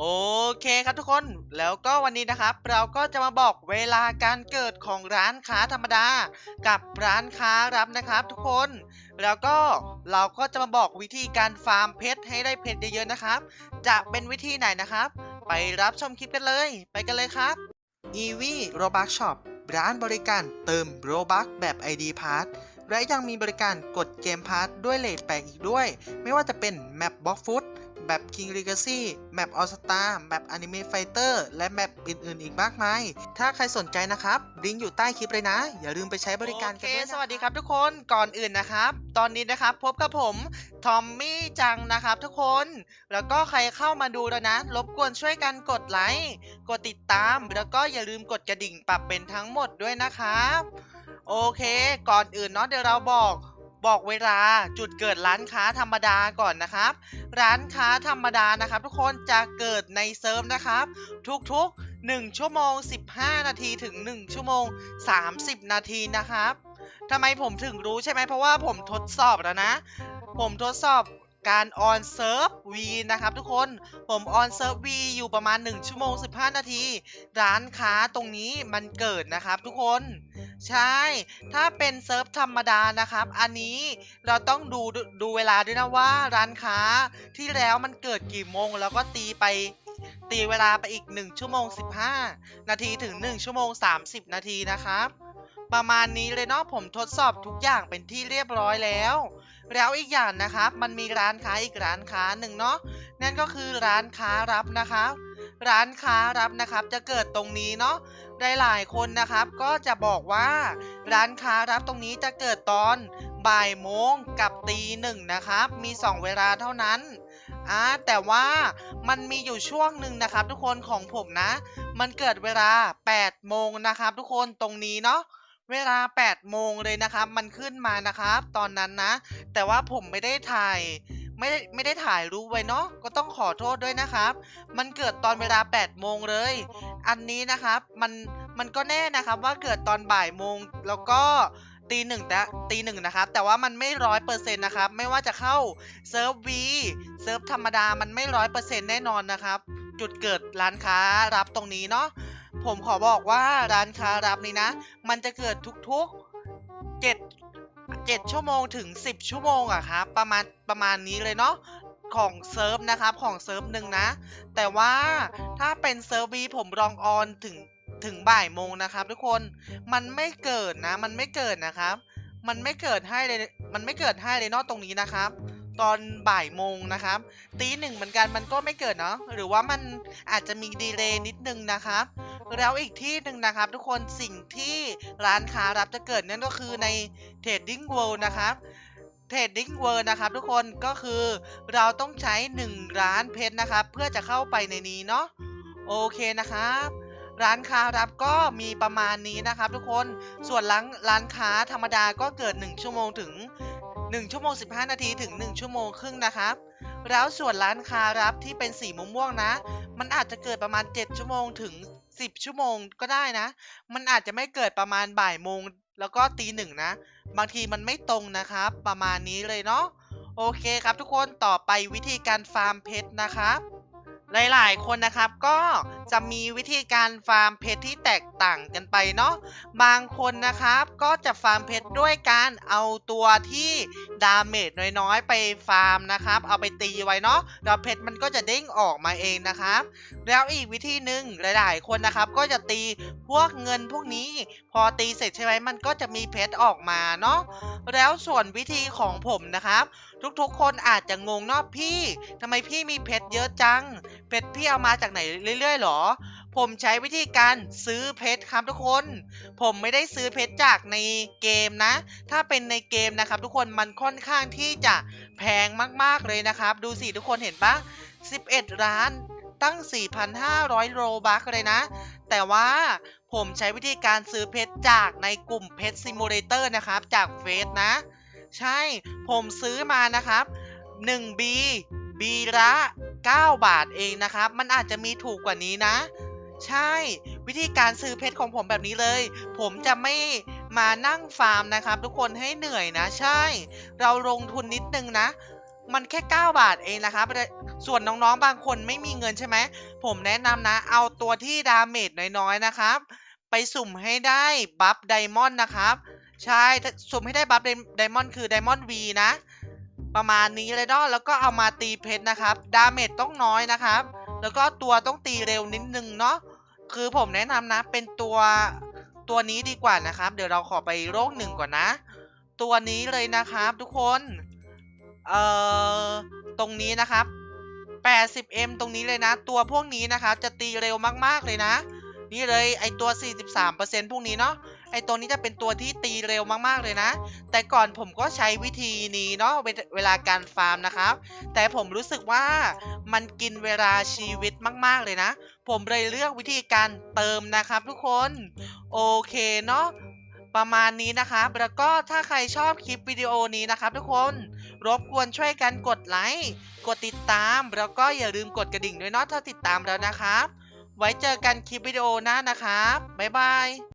โอเคครับทุกคนแล้วก็วันนี้นะครับ เราก็จะมาบอกเวลาการเกิดของร้านค้าธรรมดา กับร้านค้ารับนะครับ ทุกคน แล้วก็เราก็จะมาบอกวิธีการฟาร์มเพชรให้ได้เพชรเยอะๆนะครับ จะเป็นวิธีไหนนะครับ ไปรับชมคลิปกันเลย ไปกันเลยครับ e v Robux Shop ร้านบริการเติม Robux แบบ ID Pass และยังมีบริการกดเกมพาร์ทด้วยเลทแปลกอีกด้วย ไม่ว่าจะเป็น Map Box Food แบบ King Legacy แมป All Star แมป Anime Fighter และแมปอื่น ๆ อีกมากมาย ถ้าใครสนใจนะครับลิงก์อยู่ใต้คลิปเลยนะ อย่าลืมไปใช้บริการกันด้วยนะสวัสดีครับทุกคนก่อนอื่นนะครับ ตอนนี้นะครับพบกับผมทอมมี่จังนะครับทุกคน แล้วก็ใครเข้ามาดูแล้วนะ รบกวนช่วยกันกดไลค์กดติดตาม แล้วก็อย่าลืมกดกระดิ่งปรับเป็นทั้งหมดด้วยนะครับ โอเค ก่อนอื่นเนาะเดี๋ยวเราบอก บอกเวลาจุดเกิดร้านค้าธรรมดาก่อนนะครับ ร้านค้าธรรมดานะครับ ทุกคนจะเกิดในเซิร์ฟนะครับ ทุกๆ 1 ชั่วโมง 15 นาทีถึง 1 ชั่วโมง 30 นาทีนะครับทำไมผมถึงรู้ใช่ไหมเพราะว่าผมทดสอบแล้วนะ ผมทดสอบการออนเซิร์ฟวีนะครับทุกคนผมออนเซิร์ฟวีอยู่ประมาณ 1 ชั่วโมง 15 นาที ร้านค้าตรงนี้มันเกิดนะครับทุกคน ใช่ ถ้าเป็นเซิร์ฟธรรมดานะครับ อันนี้เราต้องดูดูเวลาด้วยนะว่าร้านค้าที่แล้วมันเกิดกี่โมง แล้วก็ตีไปตีเวลาไปอีก 1 ชั่วโมง 15 นาทีถึง 1 ชั่วโมง 30 นาทีนะครับ ประมาณนี้เลยเนาะผมทดสอบทุกอย่างเป็นที่เรียบร้อยแล้ว แล้วอีกอย่างนะครับ มันมีร้านค้าอีกร้านค้าหนึ่งเนาะนั่นก็คือร้านค้ารับนะครับ ร้านค้ารับนะครับ จะเกิดตรงนี้เนาะหลายๆคนนะครับ ก็จะบอกว่าร้านค้ารับตรงนี้จะเกิดตอนบ่ายโมงกับตีหนึ่งนะครับ มี 2 เวลาเท่านั้นอ่าแต่ว่ามันมีอยู่ช่วงหนึ่งนะครับ ทุกคนของผมนะ มันเกิดเวลา8โมงนะครับ ทุกคนตรงนี้เนาะเวลา8โมงเลยนะครับ มันขึ้นมานะครับ ตอนนั้นนะ แต่ว่าผมไม่ได้ถ่าย ไม่ได้ไม่ได้ถ่ายรูปไว้เนาะก็ต้องขอโทษด้วยนะครับ มันเกิดตอนเวลา8โมงเลย อันนี้นะครับมันมันก็แน่นะครับว่าเกิดตอนบ่ายโมงแล้วก็ตีหนึ่งนะตีหนึ่งนะครับ แต่ว่ามันไม่ร้อยเปอร์เซ็นต์นะครับ ไม่ว่าจะเข้าเซิร์ฟวีเซิร์ฟธรรมดามันไม่ร้อยเปอร์เซ็นต์แน่นอนนะครับ จุดเกิดร้านค้ารับตรงนี้เนาะผมขอบอกว่าร้านค้ารับนี้นะ มันจะเกิดทุกๆเจ็ด เจ็ดชั่วโมงถึงสิบชั่วโมงอะครับประมาณประมาณนี้เลยเนาะของเซิร์ฟนะครับของเซิร์ฟหนึ่งนะ แต่ว่าถ้าเป็นเซิร์ฟวีผมลองออนถึงถึงบ่ายโมงนะครับ ทุกคนมันไม่เกิดนะ มันไม่เกิดนะครับ มันไม่เกิดให้เลยมันไม่เกิดให้เลยเนอกตรงนี้นะครับ ตอนบ่ายโมงนะครับตีหนึ่งเหมือนกันมันก็ไม่เกิดเนาะหรือว่ามันอาจจะมีดีเลย์นิดนึงนะครับ แล้วอีกที่หนึ่งนะครับ ทุกคนสิ่งที่ร้านค้ารับจะเกิดนั่นก็คือใน Trading World นะครับ Trading World นะครับทุกคนก็คือเราต้องใช้1ร้านเพชรนะครับ เพื่อจะเข้าไปในนี้เนาะโอเคนะครับร้านค้ารับก็มีประมาณนี้นะครับทุกคน ส่วนร้านร้านค้าธรรมดาก็เกิด 1 ชั่วโมงถึง 1 ชั่วโมง 15 นาทีถึง 1 ชั่วโมงครึ่งนะครับ แล้วส่วนร้านค้ารับที่เป็นสีม่วงๆนะ มันอาจจะเกิดประมาณ 7 ชั่วโมงถึง สิบชั่วโมงก็ได้นะ มันอาจจะไม่เกิดประมาณบ่ายโมงแล้วก็ตีหนึ่งนะ บางทีมันไม่ตรงนะครับ ประมาณนี้เลยเนาะ โอเคครับทุกคนต่อไปวิธีการฟาร์มเพชรนะครับ หลายๆ คนนะครับก็ จะมีวิธีการฟาร์มเพชรที่แตกต่างกันไปเนาะบางคนนะครับ ก็จะฟาร์มเพชรด้วยการเอาตัวที่ดาเมจน้อยๆ ไปฟาร์มนะครับ เอาไปตีไว้เนาะแล้วเพชรมันก็จะเด้งออกมาเองนะครับ แล้วอีกวิธีหนึ่งหลาย ๆ คนนะครับ ก็จะตีพวกเงินพวกนี้ พอตีเสร็จใช่ไหมมันก็จะมีเพชรออกมาเนาะแล้วส่วนวิธีของผมนะครับ ทุกๆ คนอาจจะงงเนาะพี่ทำไมพี่มีเพชรเยอะจัง เพชรพี่เอามาจากไหนเรื่อยๆหรอผมใช้วิธีการซื้อเพชรครับทุกคน ผมไม่ได้ซื้อเพชรจากในเกมนะ ถ้าเป็นในเกมนะครับทุกคนมันค่อนข้างที่จะแพงมากๆเลยนะครับ ดูสิทุกคนเห็นปะ11 ล้านตั้ง 4,500 โรบัคเลยนะ แต่ว่าผมใช้วิธีการซื้อเพชรจากในกลุ่มเพชรซิมูเลเตอร์นะครับ จากเฟซนะ ใช่ ผมซื้อมานะครับ 1B B ละ 9 บาทเองนะครับ มันอาจจะมีถูกกว่านี้นะ ใช่ วิธีการซื้อเพชรของผมแบบนี้เลย ผมจะไม่มานั่งฟาร์มนะครับ ทุกคนให้เหนื่อยนะ ใช่ เราลงทุนนิดนึงนะ มันแค่ 9 บาทเองนะครับ ส่วนน้องๆ บางคนไม่มีเงินใช่ไหม ผมแนะนำนะ เอาตัวที่ดาเมจน้อยๆ นะครับ ไปสุ่มให้ได้บัฟไดมอนด์นะครับ ใช่ สุ่มให้ได้บัฟไดมอนด์คือไดมอนด์วีนะ ประมาณนี้เลยเนาะแล้วก็เอามาตีเพชรนะครับ ดาเมจต้องน้อยนะครับ แล้วก็ตัวต้องตีเร็วนิดนึงเนาะคือผมแนะนำนะ เป็นตัวตัวนี้ดีกว่านะครับ เดี๋ยวเราขอไปโรคหนึ่งก่อนนะ ตัวนี้เลยนะครับทุกคนเอ่อตรงนี้นะครับ 80m ตรงนี้เลยนะ ตัวพวกนี้นะครับจะตีเร็วมากๆเลยนะ นี่เลยไอตัว 43%พวกนี้เนาะ ไอตัวนี้จะเป็นตัวที่ตีเร็วมากๆเลยนะ แต่ก่อนผมก็ใช้วิธีนี้เนาะเวเวลาการฟาร์มนะครับ แต่ผมรู้สึกว่ามันกินเวลาชีวิตมากๆเลยนะ ผมเลยเลือกวิธีการเติมนะครับทุกคน โอเคเนาะประมาณนี้นะครับ แล้วก็ถ้าใครชอบคลิปวิดีโอนี้นะครับทุกคน รบกวนช่วยกันกดไลค์ กดติดตาม แล้วก็อย่าลืมกดกระดิ่งด้วยเนาะถ้าติดตามแล้วนะครับ ไว้เจอกันคลิปวิดีโอหน้านะครับ บ๊ายบาย